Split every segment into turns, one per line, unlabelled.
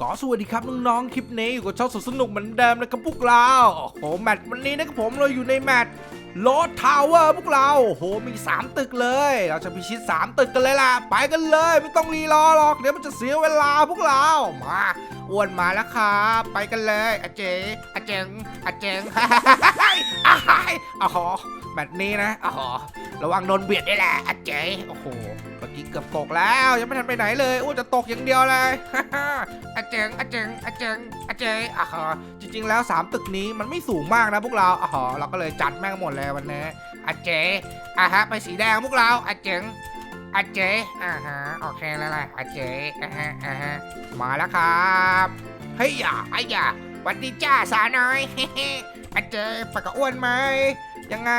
ก็สวัสดีครับน้องๆ คลิปนี้อยู่กับช่องสนุกเหมือนเดิมนะครับพวกเราโอ้โหแมตช์วันนี้นะครับผมเราอยู่ในแมตช์โลดทาวเวอร์พวกเราโอ้โหมี 3 ตึกเลย เราจะพิชิต 3 ตึกกันเลยล่ะ ไปกันเลย ไม่ต้องรีรอหรอก เดี๋ยวมันจะเสียเวลาพวกเรามาอ้วนมาแล้วครับ ไปกันเลยอาเจอาเจงอาเจงอ้ายอ๋อแมตช์นี้นะอ๋อระวังโดนเบียดได้แหละอาเจโอ้โห กี้เกือบตกแล้ว ยังไม่ทันไปไหนเลยอ้วนจะตกอย่างเดียวเลยอาเจงอาเจงอาเจงอาเจงอะฮะจริง ๆ แล้ว 3 ตึกนี้มันไม่สูงมากนะพวกเราอะฮะเราก็เลยจัดแม่งหมดเลยวันนี้อาเจอะฮะไปสีแดงพวกเราอาเจงอาเจอะฮะโอเคแล้วแหละอาเจอะฮะอะฮะมาแล้วครับเฮ้ยอย่าไอ้อย่าวันดีจ้าสาวน้อยอาเจไปกับอ้วนไหมยังไง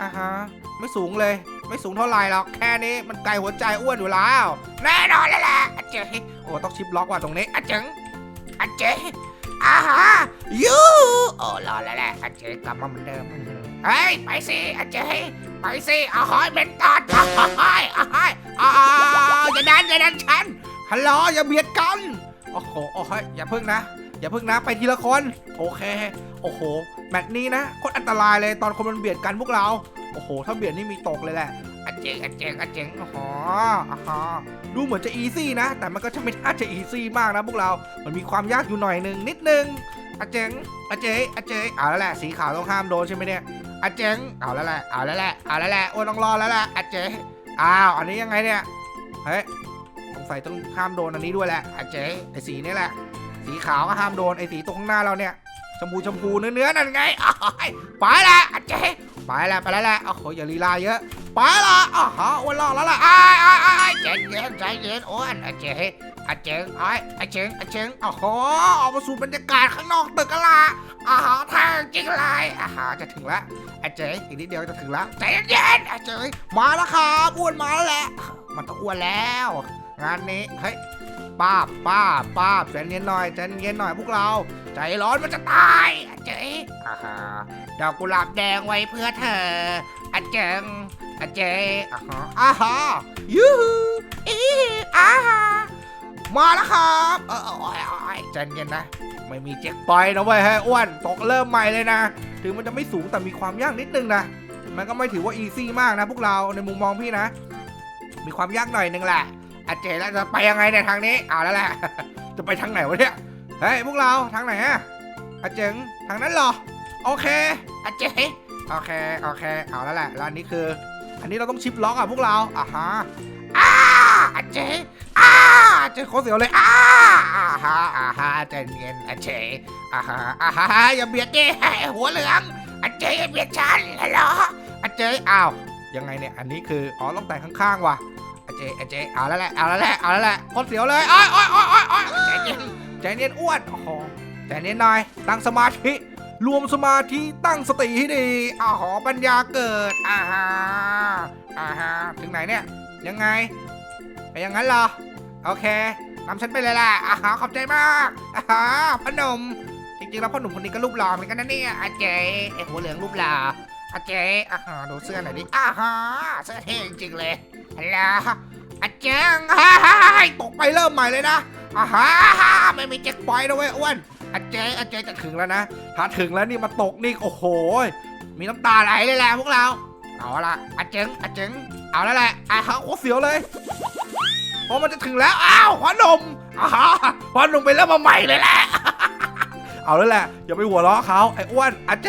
อะฮะไม่สูงเลย ไม่สูงเท่าไหร่หรอกแค่นี้มันไกลหัวใจอ้วนอยู่แล้ว แน่นอนเลยแหละอาเจโอ้ต้องชิปล็อกว่ะตรงนี้อาเจงอาเจอาฮะยูโอ้รอแล้วแหละอาเจกลับมาเหมือนเดิมเฮ้ยไปสิอาเจไปสิอาหอยเป็นตอดอาหอยอาหอยอาอย่าดันอย่าดันฉันฮัลโหลอย่าเบียดกันโอ้โหโอ้โหอย่าพึ่งนะอย่าพึ่งนะไปทีละคน โอเค โอ้โหแมตช์นี้นะโคตรอันตรายเลยตอนคนมันเบียดกันพวกเรา โอ้โห ถ้าเบียดนี่มีตกเลยแหละอาเจงอาเจงอาเจงอ๋ออ๋อดูเหมือนจะอีซี่นะ แต่มันก็จะไม่น่าจะอีซี่มากนะพวกเรา มันมีความยากอยู่หน่อยหนึ่งนิดนึงอาเจงอาเจอาเจเอาแล้วแหละ สีขาวต้องห้ามโดนใช่ไหมเนี่ยอาเจงเอาแล้วแหละ เอาแล้วแหละ เอาแล้วแหละ โอ้ยต้องรอแล้วแหละอาเจอ้าว อันนี้ยังไงเนี่ย เฮ้ยสงสัยต้องห้ามโดนอันนี้ด้วยแหละอาเจไอสีนี่แหละ สีขาวก็ห้ามโดน ไอสีตรงข้างหน้าเราเนี่ย ชมพูชมพูเนื้อเนื้อๆนั่นไงอ้ายไปละอาเจ ไปละไปแล้วแหละโอ้โหอย่าลีลาเยอะ ไปละอ๋ออ้วนรอดแล้วล่ะอ้ายอ้ายอ้ายใจเย็นใจเย็นอ้วนอาเจอาเจงอ้ายอาเจงอาเจงโอ้โหออกมาสู่บรรยากาศข้างนอกตึกกันละอ๋อทางจริงเลยอาหาจะถึงล้วอาเจอีกนิดเดียวจะถึงล้วใจเย็นอาเจมาแล้วครับอ้วนมาแล้วแหละมันต้องอ้วนแล้ว งานนี้เฮ้ย ป้าบป้าบป้าบใจเย็นหน่อยใจเย็นหน่อยพวกเรา ใจร้อนมันจะตายอาเจอาฮะดอกกุหลาบแดงไว้เพื่อเธออาเจงอาเจอาฮะอาฮะยูฮูอีอาฮะมาแล้วครับเออเออโอ้ยโอ้ยใจเย็นนะ ไม่มีเจ็กปอยนะเว้ยเฮ้ยอ้วนตกเริ่มใหม่เลยนะ ถึงมันจะไม่สูงแต่มีความยากนิดนึงนะ มันก็ไม่ถือว่าอีซี่มากนะ พวกเราในมุมมองพี่นะ มีความยากหน่อยนึงแหละ อาเจแล้วจะไปยังไงในทางนี้เอาแล้วแหละ จะไปทางไหนวะเนี่ย เฮ้ยพวกเราทางไหนอะอาเจ๋งทางนั้นเหรอ โอเคอาเจ๋โอเค โอเค เอาแล้วแหละแล้วอันนี้คือ อันนี้เราต้องชิปล็อกอะพวกเราอะฮะอ้าอาเจ๋อ้าอาเจ๋โคตรเสียวเลยอ้าอ่าฮะอ่าฮะใจเย็นอาเจ๋อ่าฮะอ่าฮะอย่าเบียดดิหัวเหลืองอาเจ๋อย่าเบียดฉันฮัลโหลออาเจ๋อ้าวยังไงเนี่ย อันนี้คือ อ๋อต้องแต่งข้างๆว่ะ เจเจเอาแล้วแหละ เอาแล้วแหละ เอาแล้วแหละคตรเสียวเลยอ้อยอ้อยอ้อยอ้อยอ้อยใจเย็นใจเย็นอ้วนโอ้โหใจเย็นหน่อย ตั้งสมาธิ รวมสมาธิตั้งสติให้ดีอ้าหอปัญญาเกิดอ่าฮะอ่าฮะถึงไหนเนี่ย ยังไง ไปอย่างนั้นเหรอ โอเคนำฉันไปเลยล่ะอ่าขอบใจมากอ่าฮะพ่อหนุ่มจริงๆแล้วพ่อหนุ่มคนนี้ก็รูปหล่อเหมือนกันนะเนี่ยอาเจไอหัวเหลืองรูปหล่ออาเจอ่าฮะดูเสื้อหน่อยดิอ่าฮะเสื้อเท่จริงๆเลย ฮัลโหลอาเจงฮ่าฮ่าฮ่าตกไปเริ่มใหม่เลยนะอ่าฮะไม่มีเจ็กปอยนะเว้ยอ้วนอาเจอาเจจะถึงแล้วนะ ถ้าถึงแล้วนี่มาตกนี่โอ้โห มีน้ำตาไหลเลยแหละพวกเรา เอาละอาเจงอาเจงเอาแล้วแหละอ่าฮะโคตรเสียวเลยเพราะมันจะถึงแล้ว อ้าวพ่อหนุ่มอ่าฮะพ่อหนุ่มไปเริ่มมาใหม่เลยแหละเอาแล้วแหละอย่าไปหัวเราะเขาไอ้อ้วนอาเจ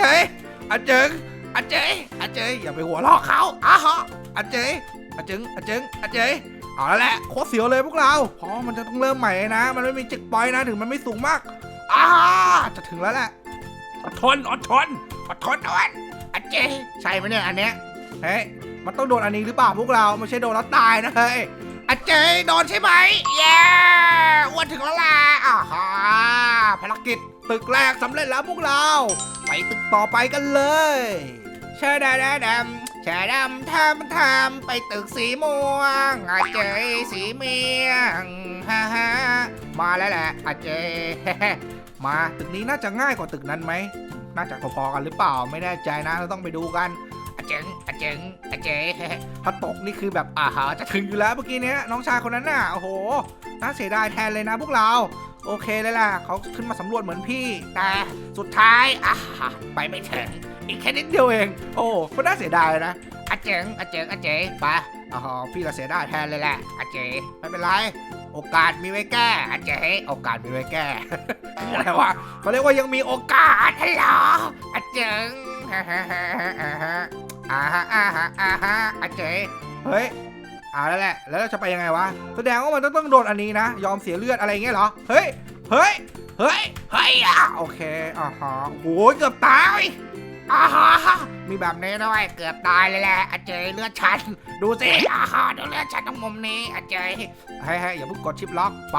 อาเจงอาเจอาเจอย่าไปหัวเราะเขาอ่าฮะอาเจ อาเจงอาเจงอาเจเอาแล้วแหละโคตรเสียวเลยพวกเราเพราะมันจะต้องเริ่มใหม่นะ มันไม่มีจิกปอยนะถึงมันไม่สูงมากอ้าจะถึงแล้วแหละอดทนอดทนอดทนอดอันเจใช่ไหมเนี่ยอันเนี้ยเฮ้ยมันต้องโดนอันนี้หรือเปล่าพวกเราไม่ใช่โดนแล้วตายนะเฮ้ยอันเจโดนใช่ไหมเย้อ้วนถึงแล้วล่ะอ่าฮะภารกิจตึกแรกสำเร็จแล้วพวกเรา ไปตึกต่อไปกันเลยเชดาดาดำ ชาดำทำทำไปตึกสีม่วงอาเจยสีเมียงฮ่าฮ่ามาแล้วแหละอาเจยมาตึกนี้น่าจะง่ายกว่าตึกนั้นไหมน่าจะพอๆกันหรือเปล่าไม่แน่ใจนะเราต้องไปดูกันอาเจงอาเจงอาเจถ้าตกนี่คือแบบอาหาจะถึงอยู่แล้วเมื่อกี้เนี้ยน้องชายคนนั้นน่ะโอ้โหน่าเสียดายแทนเลยนะพวกเรา โอเคเลยล่ะเขาขึ้นมาสำรวจเหมือนพี่ แต่สุดท้ายอะไปไม่ถึงอีกแค่นิดเดียวเอง โอ้ก็น่าเสียดายนะอาเจ๋งอาเจ๋งอาเจ๋งไปอ๋อพี่เราเสียดายแทนเลยแหละอาเจ๋งไม่เป็นไร โอกาสมีไว้แก้อาเจ๋งโอกาสมีไว้แก้อะไรวะเขาเรียกว่ายังมีโอกาสฮัลโหลอาเจ๋งอ่าฮะอ่าฮะอ่าฮะอาเจ๋งเฮ้ย เอาแล้วแหละ แล้วเราจะไปยังไงวะ แสดงว่ามันต้องต้องโดนอันนี้นะ ยอมเสียเลือดอะไรอย่างเงี้ยเหรอ เฮ้ย เฮ้ย เฮ้ย เฮ้ยอะโอเคอ่าฮะโอ้ยเกือบตายอ่าฮะมีแบบนี้ด้วยเกือบตายเลยแหละอาเจยเลือดฉัน ดูสิอ่าฮะดูเลือดฉันตรงมุมนี้อาเจยเฮ้ยเฮ้ยอย่าเพิ่งกดชิปล็อก ไป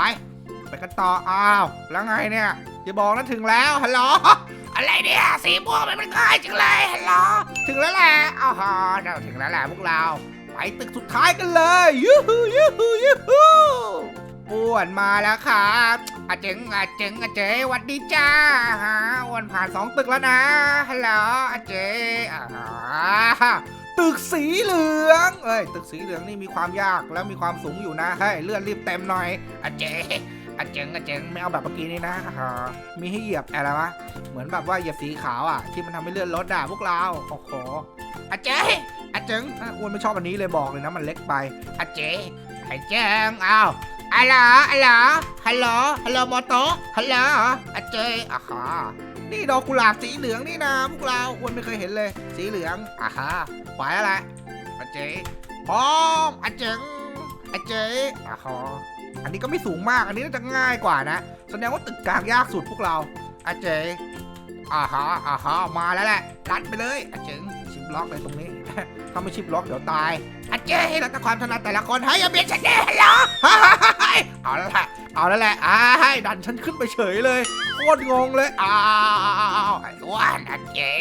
ไปกันต่อ อ้าว แล้วไงเนี่ยอย่าบอกนะถึงแล้ว ฮัลโหลอะไรเนี่ยสีม่วงมันมันง่ายจังเลยฮัลโหลถึงแล้วแหละอ้าฮะเราถึงแล้วแหละพวกเรา ไปตึกสุดท้ายกันเลยยูฮูยูฮูยูฮูอ้วนมาแล้วครับอาเจ๋งอาเจ๋งอาเจ๋งวัดดีจ้าฮะอ้วนผ่านสองตึกแล้วนะฮัลโหลอาเจ๋ตึกสีเหลืองเอ้ยตึกสีเหลืองนี่มีความยากแล้วมีความสูงอยู่นะให้เลื่อนรีบเต็มหน่อยอาเจ๋ อาเจ๋งอาเจ๋งไม่เอาแบบเมื่อกี้นี่นะฮะมีให้เหยียบอะไรวะเหมือนแบบว่าเหยียบสีขาวอะ ที่มันทำให้เลื่อนรถอะพวกเราโอ้โหอาเจ๋งอาเจิงอ้วนไม่ชอบอันนี้เลยบอกเลยนะมันเล็กไปอาเจอาเจิงอ้าวอะลาอะลาฮัลโหลฮัลโหลมอโตฮัลโหลอาเจอะฮะนี่ดอกกุหลาบสีเหลืองนี่นะพวกเราอ้วนไม่เคยเห็นเลย สีเหลืองอะฮะไปอะไรอาเจพร้อมอาเจิง อาเจอะฮะอันนี้ก็ไม่สูงมาก อันนี้น่าจะง่ายกว่านะแสดงว่าตึกกลางยากสุดพวกเราอาเจอะฮะอะฮะมาแล้วแหละรัดไปเลยอาเจิงชิปล็อกเลยตรงนี้ ถ้าไม่ชิปล็อกเดี๋ยวตายอาเจ้แล้วแต่ความถนัดแต่ละคนให้ยอย่าเบียดฉันเด้เหรอเอาแล้วแหละเอาแล้วแหละอ้ายดันฉันขึ้นไปเฉยเลยโคตรงงเลยอ้าวไอ้อ้วนอาเจ้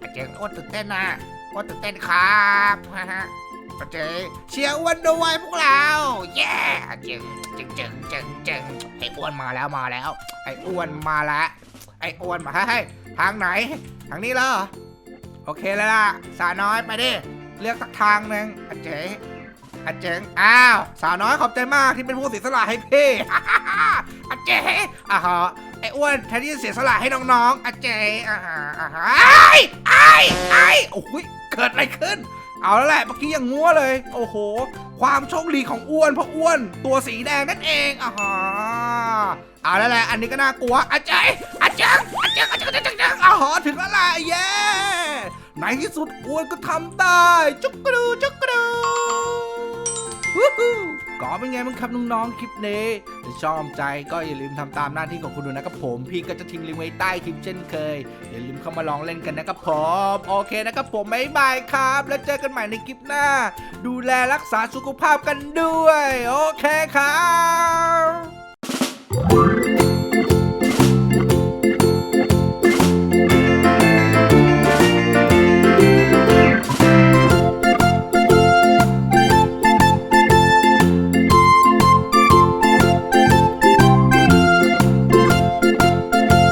อาเจ้อ้วนตื่นเต้นนะอ้วนตื่นเต้นครับ ฮ่าฮ่าอาเจเชียร์อ้วนด้วยพวกเราเย้อาเจ้จึงจึงจึงจึงไอ้อ้วนมาแล้วมาแล้ว ไอ้อ้วนมาแล้วไอ้อ้วนมาให้ยทางไหน ทางนี้เหรอโอเคแล้วล่ะสาวน้อยไปดิเลือกสักทางหนึ่งอาเจ๋อาเจ๋งอ้าวสาวน้อยขอบใจมากที่เป็นผู้เสียสละให้พี่อาเจ๋อ่าฮะไอ้อ้วนแทนที่จะเสียสละให้น้องๆอาเจ๋อ่าฮะอ่าฮะไอ้ไอ้ไอ้โอ้ยเกิดอะไรขึ้น เอาแล้วแหละเมื่อกี้ยังงัวเลย โอ้โห ความโชคดีของอ้วนเพราะอ้วน ตัวสีแดงนั่นเองอ่าฮะเอาแล้วแหละอันนี้ก็น่ากลัวอาจารย์อาจารย์อาจารย์อาจารย์อาจาเจ๋งอ่าฮะถึงแล้วแหละเย้ในที่สุดอ้วนก็ทำได้จุกกระดูจุกกระดูวู้ฮู้ ก็เป็นไงบ้างครับน้องๆคลิปนี้ถ้าชอบใจก็อย่าลืมทำตามหน้าที่ของคุณดูนะครับผม พี่ก็จะทิ้งลิงก์ไว้ใต้คลิปเช่นเคย อย่าลืมเข้ามาลองเล่นกันนะครับผมโอเคนะครับผมบ๊ายบายครับ แล้วเจอกันใหม่ในคลิปหน้า ดูแลรักษาสุขภาพกันด้วย โอเคครับ